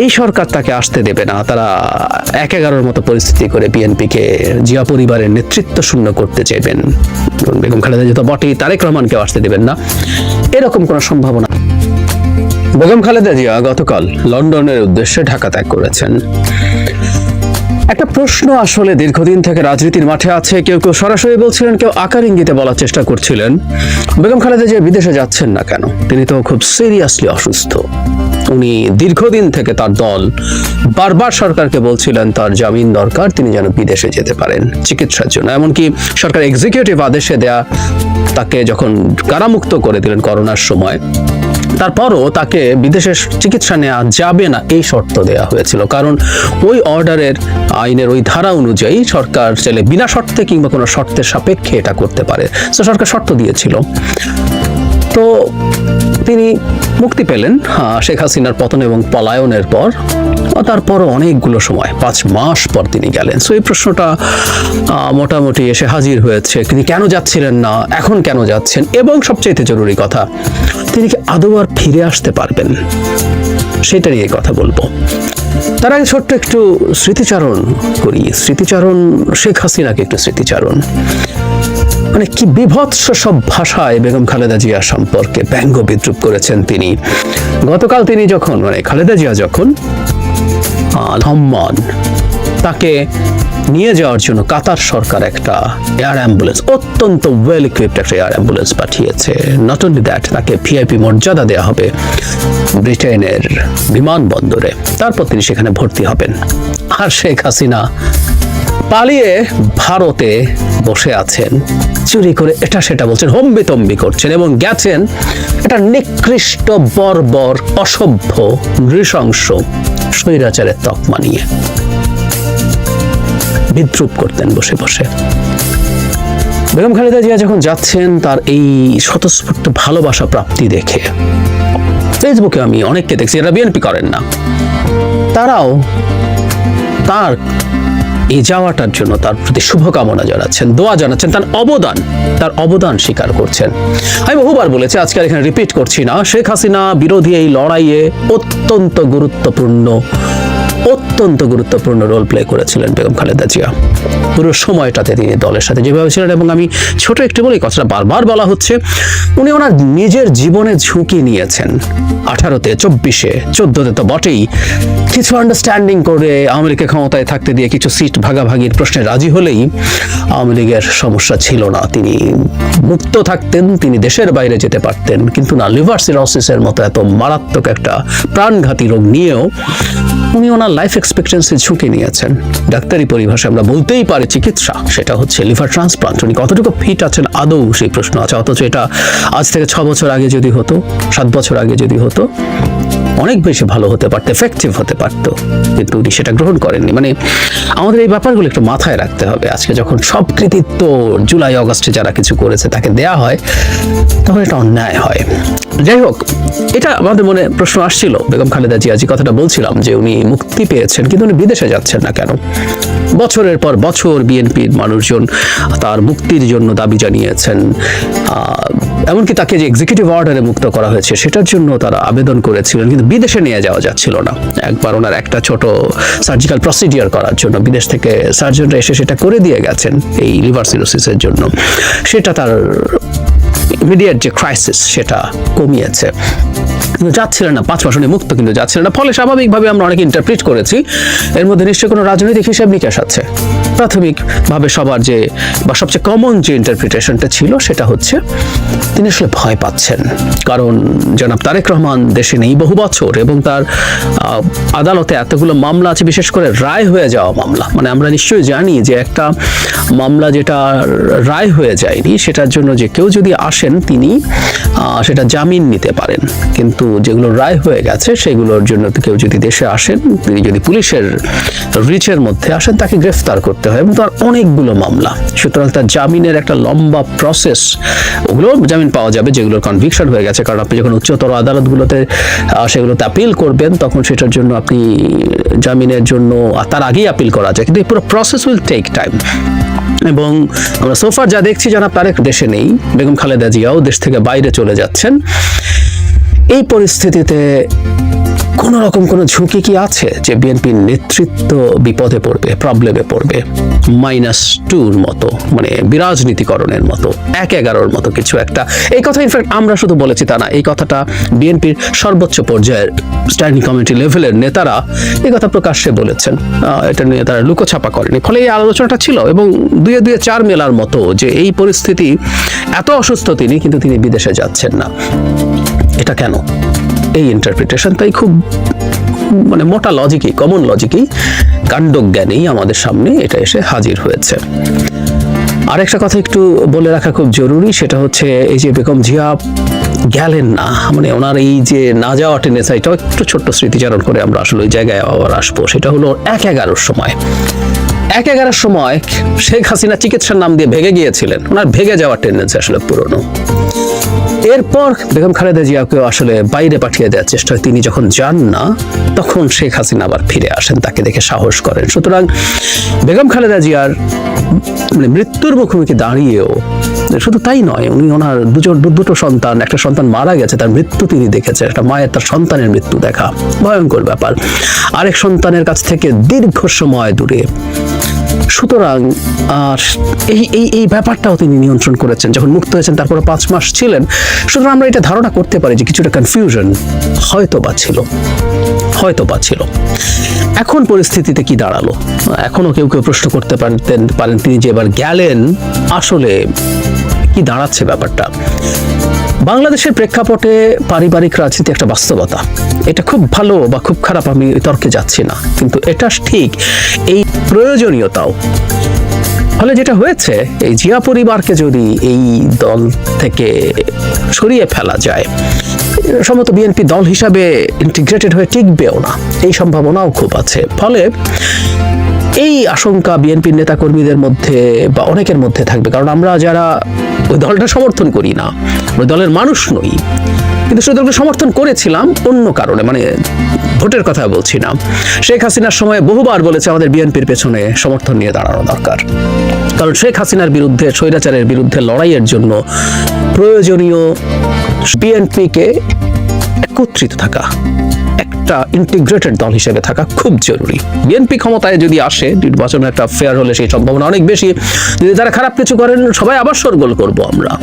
এই সরকার তাকে আসতে দেবে না। তারা এক এগারোর মতো পরিস্থিতি করে বিএনপিকে জিয়া পরিবারের নেতৃত্ব শূন্য করতে চাইবেন। বেগম খালেদা যেহেতু বটেই, তারেক রহমানকেও আসতে দেবেন না। এরকম কোনো সম্ভাবনা। বেগম খালেদা জিয়া গতকাল লন্ডনের উদ্দেশ্যে ঢাকা ত্যাগ করেছেন। একটা প্রশ্ন আসলে দীর্ঘদিন থেকে রাজনীতির মাঠে আছে। কেউ কেউ সরাসরি বলছিলেন, কেউ আকার ইঙ্গিতে বলার চেষ্টা করছিলেন। বেগম খালেদা জিয়া বিদেশে যাচ্ছেন না কেন? তিনি তো খুব সিরিয়াসলি অসুস্থ। উনি দীর্ঘদিন থেকে তার দল বারবার সরকারকে বলছিলেন, তার জামিন দরকার, তিনি যেন বিদেশে যেতে পারেন চিকিৎসার জন্য। এমনকি সরকার এক্সিকিউটিভ আদেশে দেয়া, তাকে যখন কারামুক্ত করে দিলেন করোনার সময়, তারপরও তাকে বিদেশে চিকিৎসা নেওয়া যাবে না, এই শর্ত দেওয়া হয়েছিল। কারণ ওই অর্ডারের আইনের ওই ধারা অনুযায়ী সরকার চাইলে বিনা শর্তে কিংবা কোনো শর্তের সাপেক্ষে এটা করতে পারে। তো সরকার শর্ত দিয়েছিল। তো তিনি মুক্তি পেলেন শেখ হাসিনার পতন এবং পলায়নের পর ও তারপরও অনেকগুলো সময়, পাঁচ মাস পর তিনি গেলেন। সো এই প্রশ্নটা মোটামুটি এসে হাজির হয়েছে। তিনি কেন যাচ্ছিলেন না, এখন কেন যাচ্ছেন? এবং সবচেয়ে জরুরি কথা, তিনি কি আদৌ আর ফিরে আসতে পারবেন? সেটা নিয়ে কথা বলব। তার আগে ছোট্ট একটু স্মৃতিচারণ করি। স্মৃতিচারণ, শেখ হাসিনাকে একটু স্মৃতিচারণ। মানে কি বিভৎস সব ভাষায় বেগম খালেদা জিয়া সম্পর্কে ব্যঙ্গ বিদ্রুপ করেছেন তিনি। গতকাল তিনি যখন মানে খালেদা জিয়া যখন আহ, তাকে নিয়ে যাওয়ার জন্য কাতার সরকার একটা এয়ার অ্যাম্বুলেন্স অত্যন্ত ওয়েল ইকুইপড একটা এয়ার অ্যাম্বুলেন্স পাঠিয়েছে। নট অনলি দ্যাট তাকে ভিআইপি মর্যাদা দেওয়া হবে ব্রিটেনের বিমানবন্দরে। তারপর তিনি সেখানে ভর্তি হবেন। আর শেখ হাসিনা পালিয়ে ভারতে বসে আছেন। চুরি করে এটা সেটা বলছেন হম্বি তম্বি করছেন এবং গেছেন এটা নিকৃষ্ট, বর্বর, অসভ্য, নৃশংস স্বৈরাচারের তকমা নিয়ে। বিদ্রুপ করতেন বসে বসে। বেগম খালেদা জিয়া যখন যাচ্ছেন, তার এই স্বতঃস্ফূর্ত ভালোবাসা প্রাপ্তি দেখে ফেসবুকে আমি অনেককে দেখছি, এরা বিএনপি করেন না। তারাও তার এই যাওয়াটার জন্য তার প্রতি শুভকামনা জানাচ্ছেন, দোয়া জানাচ্ছেন, তার অবদান তার অবদান স্বীকার করছেন। আমি বহুবার বলেছি, আজকে এখানে রিপিট করছি না। শেখ হাসিনা বিরোধী এই লড়াইয়ে অত্যন্ত গুরুত্বপূর্ণ অত্যন্ত গুরুত্বপূর্ণ রোল প্লে করেছিলেন বেগম খালেদা জিয়া। পুরো সময়টাতে তিনি দলের সাথে যেভাবে ছিলেন এবং আমি ছোট একটু বলি, কথাটা বারবার বলা হচ্ছে, উনি ওনার নিজের জীবনে ঝুঁকি নিয়েছেন। আঠারোতে, চব্বিশে, চোদ্দতে তো বটেই। কিছু আন্ডারস্ট্যান্ডিং করে আওয়ামী লীগকে ক্ষমতায় থাকতে দিয়ে কিছু সিট ভাগাভাগির প্রশ্নে রাজি হলেই আওয়ামী লীগের সমস্যা ছিল না। তিনি মুক্ত থাকতেন, তিনি দেশের বাইরে যেতে পারতেন, কিন্তু না লিভার সিরোসিসের মতো এত মারাত্মক একটা প্রাণঘাতী রোগ নিয়েও উনি ওনার লাইফ এক্সপেক্টেন্সি ঝুঁকি নিয়েছেন। ডাক্তারি পরিভাষায় আমরা বলতেই পারি চিকিৎসা, সেটা হচ্ছে লিভার ট্রান্সপ্লান্ট উনি কতটুকু ফিট আছেন আদৌ সেই প্রশ্ন আছে, অথচ এটা আজ থেকে ছ বছর আগে যদি হতো, সাত বছর আগে যদি হতো, অনেক বেশি ভালো হতে পারতো এফেক্টিভ হতে পারতো। কিন্তু উনি সেটা গ্রহণ করেননি। মানে আমাদের এই ব্যাপারগুলো একটু মাথায় রাখতে হবে। আজকে যখন সব কৃতিত্ব জুলাই, অগস্টে যারা কিছু করেছে তাকে দেয়া হয়, তখন এটা অন্যায় হয়। যাই হোক, এটা আমাদের মনে প্রশ্ন আসছিল, বেগম খালেদা জিয়া যে কথাটা বলছিলাম যে উনি মুক্তি পেয়েছেন, কিন্তু উনি বিদেশে যাচ্ছেন না কেন? বছরের পর বছর বিএনপির মানুষজন তার মুক্তির জন্য দাবি জানিয়েছেন। এমনকি তাকে যে এক্সিকিউটিভ অর্ডারে মুক্ত করা হয়েছে, সেটার জন্য তারা আবেদন করেছিলেন, কিন্তু বিদেশে নিয়ে যাওয়া যাচ্ছিল না। একবার ওনার একটা ছোট সার্জিক্যাল প্রসিডিওর করার জন্য, বিদেশ থেকে সার্জনরা এসে সেটা করে দিয়ে গেছেন এই লিভার সিরোসিসের জন্য। সেটা তার ইমিডিয়েট যে ক্রাইসিস সেটা কমিয়েছে। কিন্তু না, পাঁচ মাস উনি মুক্ত কিন্তু যাচ্ছিলেন না। ফলে স্বাভাবিকভাবে আমরা অনেক ইন্টারপ্রিট করেছি, এর মধ্যে নিশ্চয়ই কোনো রাজনৈতিক হিসাব নিকাশ আছে। প্রাথমিকভাবে সবার যে বা সবচেয়ে কমন যে ইন্টারপ্রিটেশনটা ছিল, সেটা হচ্ছে তিনি আসলে ভয় পাচ্ছেন। কারণ জনাব তারেক রহমান দেশে নেই বহু বছর এবং তার আদালতে এতগুলো মামলা আছে, বিশেষ করে রায় হয়ে যাওয়া মামলা। মানে আমরা নিশ্চয়ই জানি যে একটা মামলা যেটা রায় হয়ে যায়নি, সেটার জন্য যে কেউ যদি আসেন, তিনি সেটা জামিন নিতে পারেন। কিন্তু যেগুলো রায় হয়ে গেছে, সেগুলোর জন্য কেউ যদি দেশে আসেন, তিনি যদি পুলিশের রিচের মধ্যে আসেন, তাকে গ্রেফতার করতে হয় এবং তার অনেকগুলো মামলা। সুতরাং তার জামিনের একটা লম্বা প্রসেস ওগুলো জামিন পাওয়া যাবে যেগুলোর কনভিকশন হয়ে গেছে। কারণ আপনি যখন উচ্চতর আদালতগুলোতে সেগুলোতে আপিল করবেন, তখন সেটার জন্য আপনি জামিনের জন্য, তার আগেই আপিল করা যায়। কিন্তু এই পুরো প্রসেস উইল টেক টাইম এবং আমরা সোফার যা দেখছি যারা তারেক দেশে নেই। বেগম খালেদা জিয়াও দেশ থেকে বাইরে চলে যাচ্ছেন। এই পরিস্থিতিতে কোনো রকম কোনো ঝুঁকি কি আছে যে বিএনপির নেতৃত্ব বিপদে পড়বে প্রবলেমে পড়বে? মাইনাস টুর মতো মানে বিরাজনীতিকরণের মতো, এক এগারোর মতো কিছু একটা। এই কথা ইনফ্যাক্ট আমরা শুধু বলেছি তা না, এই কথাটা বিএনপির সর্বোচ্চ পর্যায়ের স্ট্যান্ডিং কমিটি লেভেলের নেতারা এই কথা প্রকাশ্যে বলেছেন। এটা নিয়ে তারা লুকোছাপা করেনি। ফলে এই আলোচনাটা ছিল এবং দুয়ে দুয়ে চার মেলার মতো যে এই পরিস্থিতি, এত অসুস্থ তিনি, কিন্তু তিনি বিদেশে যাচ্ছেন না। এটা কেন? এই ইন্টারপ্রিটেশন তাই খুব মানে মোটা লজিকই কমন লজিকই কাণ্ডজ্ঞানেই আমাদের সামনে এটা এসে হাজির হয়েছে। আর একটা কথা একটু বলে রাখা খুব জরুরি, সেটা হচ্ছে এই যে বেগম জিয়া গেলেন না মানে ওনার এই যে না যাওয়া টেনেসা এটাও একটু ছোট্ট স্মৃতিচারণ করে আমরা আসলে ওই জায়গায় আবার আসব। সেটা হলো এক এগারোর সময়। এক এগারোর সময় শেখ হাসিনা চিকিৎসার নাম দিয়ে ভেগে গিয়েছিলেন। ওনার ভেগে যাওয়ার টেন্ডেন্সি আসলে পুরনো। এরপর বেগম খালেদা জিয়াকেও আসলে বাইরে পাঠিয়ে দেওয়ার চেষ্টা তিনি যখন যান না, তখন শেখ হাসিনা আবার ফিরে আসেন, তাকে দেখে সাহস করেন। সুতরাং বেগম খালেদা জিয়ার মানে মৃত্যুর মুখোমুখি দাঁড়িয়েও শুধু তাই নয়, উনি ওনার দুজন, দুটো সন্তান, একটা সন্তান মারা গেছে, তার মৃত্যু তিনি দেখেছেন, একটা মায়ের, তার সন্তানের মৃত্যু দেখা। ভয়ঙ্কর ব্যাপার। আরেক সন্তানের কাছ থেকে দীর্ঘ সময় দূরে সুতরাং, আর এই এই এই ব্যাপারটাও তিনি নিয়ন্ত্রণ করেছেন, যখন মুক্ত হয়েছেন তারপরে পাঁচ মাস ছিলেন। সুতরাং আমরা এটা ধারণা করতে পারি যে কিছুটা কনফিউশন হয়তো বা ছিল হয়তো বা ছিল। এখন পরিস্থিতিতে কি দাঁড়াল? এখনও কেউ কেউ প্রশ্ন করতে পারতেন, পারেন তিনি যে এবার গেলেন, আসলে কি দাঁড়াচ্ছে ব্যাপারটা? বাংলাদেশের প্রেক্ষাপটে পারিবারিক রাজনীতি একটা বাস্তবতা। এটা খুব ভালো বা খুব খারাপ আমি তর্কে যাচ্ছি না। কিন্তু এটা ঠিক এই প্রয়োজনীয়তাও। ফলে যেটা হয়েছে, এই জিয়া পরিবারকে যদি এই দল থেকে সরিয়ে ফেলা যায়, সম্ভবত বিএনপি দল হিসাবে ইন্টিগ্রেটেড হয়ে টিকবেও না। এই সম্ভাবনাও খুব আছে। ফলে এই আশঙ্কা বিএনপির নেতাকর্মীদের মধ্যে বা অনেকের মধ্যে থাকবে। কারণ আমরা যারা ওই দলটা সমর্থন করি না। ওই দলের মানুষ নই। কিন্তু সেই দলকে সমর্থন করেছিলাম, অন্য কারণে মানে ভোটের কথা বলছি না। শেখ হাসিনার সময় বহুবার বলেছে আমাদের বিএনপির পেছনে সমর্থন নিয়ে দাঁড়ানো দরকার। কারণ শেখ হাসিনার বিরুদ্ধে, স্বৈরাচারের বিরুদ্ধে লড়াইয়ের জন্য প্রয়োজনীয় বিএনপিকে একত্রিত থাকা। একটা ইন্টিগ্রেটেড দল হিসেবে থাকা খুব জরুরি। বিএনপি ক্ষমতায় যদি আসে, নির্বাচনে একটা ফেয়ার হলে সেই সম্ভাবনা অনেক বেশি। যদি তারা খারাপ কিছু করেন, সবাই আবার সরগোল করব আমরা।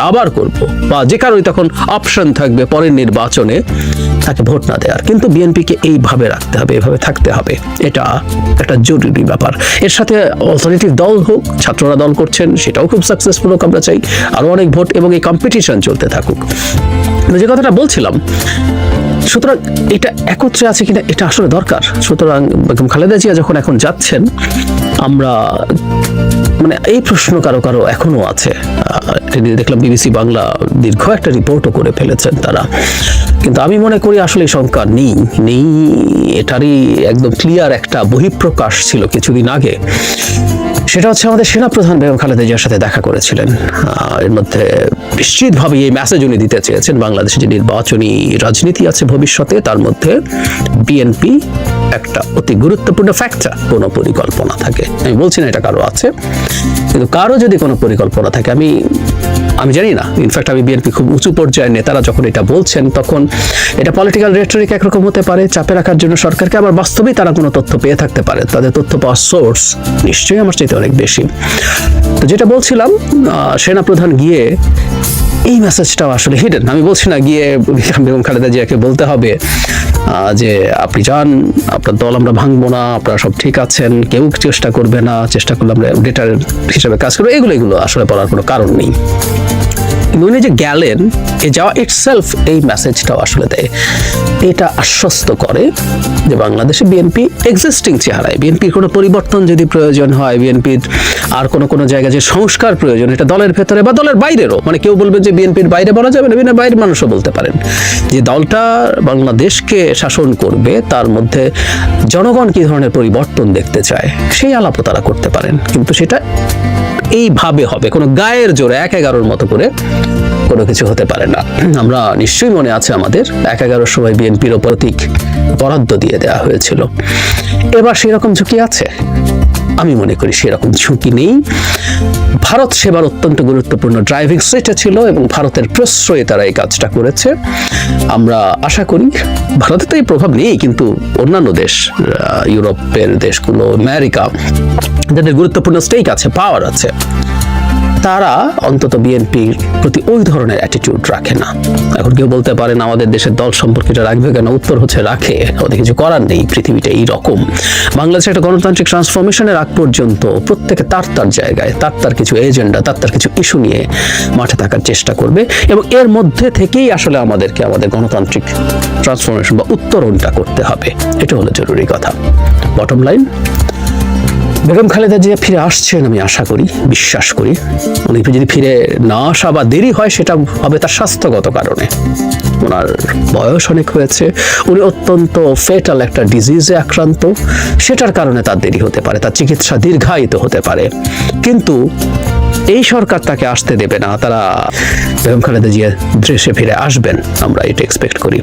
আবার করব। বা যে কারোই তখন অপশন থাকবে পরের নির্বাচনে, তাকে ভোট না দেওয়ার। কিন্তু বিএনপিকে এইভাবে রাখতে হবে, এভাবে থাকতে হবে। এটা একটা জরুরি ব্যাপার। এর সাথে অল্টারনেটিভ দল হোক, ছাত্ররা দল করছেন, সেটাও খুব সাকসেসফুল হোক আমরা চাই। আরও অনেক ভোট এবং এই কম্পিটিশন চলতে থাকুক। যে কথাটা বলছিলাম সুতরাং এটা একত্রে আছে কিনা এটা আসলে দরকার। সুতরাং বেগম খালেদা জিয়া যখন এখন যাচ্ছেন, আমরা মানে এই প্রশ্ন কারও কারও এখনও আছে। দেখলাম বিবিসি বাংলা দীর্ঘ একটা রিপোর্টও করে ফেলেছেন তারা। কিন্তু আমি মনে করি আসলে শঙ্কা নেই। নেই, এটারই একদম ক্লিয়ার একটা বহিঃপ্রকাশ ছিল কিছুদিন আগে। সেটা হচ্ছে আমাদের সেনাপ্রধান বেগম খালেদা জিয়ার সাথে দেখা করেছিলেন। এর মধ্যে নিশ্চিতভাবে এই মেসেজ উনি দিতে চেয়েছেন। বাংলাদেশে যে নির্বাচনী রাজনীতি আছে ভবিষ্যতে, তার মধ্যে বিএনপি একটা অতি গুরুত্বপূর্ণ ফ্যাক্টর কোনো পরিকল্পনা থাকে। আমি বলছি না এটা কারও আছে, কিন্তু কারও যদি কোনো পরিকল্পনা থাকে, আমি আমি জানি না। ইনফ্যাক্ট আমি বিএনপি খুব উঁচু পর্যায়ের নেতারা যখন এটা বলছেন, তখন এটা পলিটিক্যাল রেটরিক একরকম হতে পারে, চাপে রাখার জন্য সরকারকে আবার বাস্তবেই তারা কোনো তথ্য পেয়ে থাকতে পারে। তাদের তথ্য পাওয়ার সোর্স নিশ্চয়ই আমার চাইতে অনেক বেশি। তো যেটা বলছিলাম সেনাপ্রধান গিয়ে এই মেসেজটাও আসলে হিডেন আমি বলছি না গিয়ে বেগম খালেদা জিয়াকে বলতে হবে। যে আপনি যান, আপনার দল আমরা ভাঙবো না, আপনারা সব ঠিক আছেন, কেউ চেষ্টা করবে না, চেষ্টা করলে আমরা ডেটার হিসাবে কাজ করব, এগুলো এগুলো আসলে বলার কোনো কারণ নেই। উনি যে গেলেন, এ যাওয়া ইটসেলফ এই মেসেজটাও আসলে দেয়। এটা আশ্বস্ত করে যে বাংলাদেশে বিএনপি এক্সিস্টিং চেহারায় বিএনপির কোনো পরিবর্তন যদি প্রয়োজন হয় বিএনপির আর কোনো কোনো জায়গায় যে সংস্কার প্রয়োজন, এটা দলের ভেতরে বা দলের বাইরেরও মানে কেউ বলবে যে বিএনপির বাইরে বলা যাবে না বিএনপির বাইরের মানুষও বলতে পারেন, যে দলটা বাংলাদেশকে শাসন করবে, তার মধ্যে জনগণ কি ধরনের পরিবর্তন দেখতে চায়, সেই আলাপও তারা করতে পারেন। কিন্তু সেটা এইভাবে হবে। কোনো গায়ের জোরে এক এগারোর মতো করে কোনো কিছু হতে পারে না। আমরা নিশ্চয়ই মনে আছে আমাদের এক এগারোর সময় বিএনপির প্রতীক বরাদ্দ দিয়ে দেওয়া হয়েছিল। এবার সেরকম ঝুঁকি আছে? আমি মনে করি সেরকম ঝুঁকি নেই। ভারত সেবার অত্যন্ত গুরুত্বপূর্ণ ড্রাইভিং সিটে ছিল এবং ভারতের প্রশ্রয়ে তারা এই কাজটা করেছে। আমরা আশা করি ভারতে তো এই প্রভাব নেই, কিন্তু অন্যান্য দেশ ইউরোপের দেশগুলো, আমেরিকা যাদের গুরুত্বপূর্ণ স্টেক আছে পাওয়ার আছে, তারা অন্তত বিএনপির প্রতি ওই ধরনের অ্যাটিটিউড রাখে না। এখন কেউ বলতে পারেন আমাদের দেশের দল সম্পর্কে রাখবে কেন? উত্তর হচ্ছে রাখে, ওদের কিছু করার নেই, পৃথিবীটা এই রকম বাংলাদেশে একটা গণতান্ত্রিক ট্রান্সফরমেশনের আগ পর্যন্ত প্রত্যেকে তার তার জায়গায়, তার তার কিছু এজেন্ডা তার তার কিছু ইস্যু নিয়ে মাঠে থাকার চেষ্টা করবে এবং এর মধ্যে থেকেই আসলে আমাদেরকে আমাদের গণতান্ত্রিক ট্রান্সফরমেশন বা উত্তরণটা করতে হবে। এটা হলো জরুরি কথা। বটম লাইন বেগম খালেদা জিয়া ফিরে আসছেন আমি আশা করি, বিশ্বাস করি। উনি যদি ফিরে না আসা বা দেরি হয়, সেটা হবে তার স্বাস্থ্যগত কারণে। ওনার বয়স অনেক হয়েছে। উনি অত্যন্ত ফেটাল একটা ডিজিজে আক্রান্ত। সেটার কারণে তার দেরি হতে পারে, তার চিকিৎসা দীর্ঘায়িত হতে পারে। কিন্তু এই সরকার তাকে আসতে দেবে না। তারা বেগম খালেদা জিয়া দেশে ফিরে আসবেন, আমরা এটা এক্সপেক্ট করি।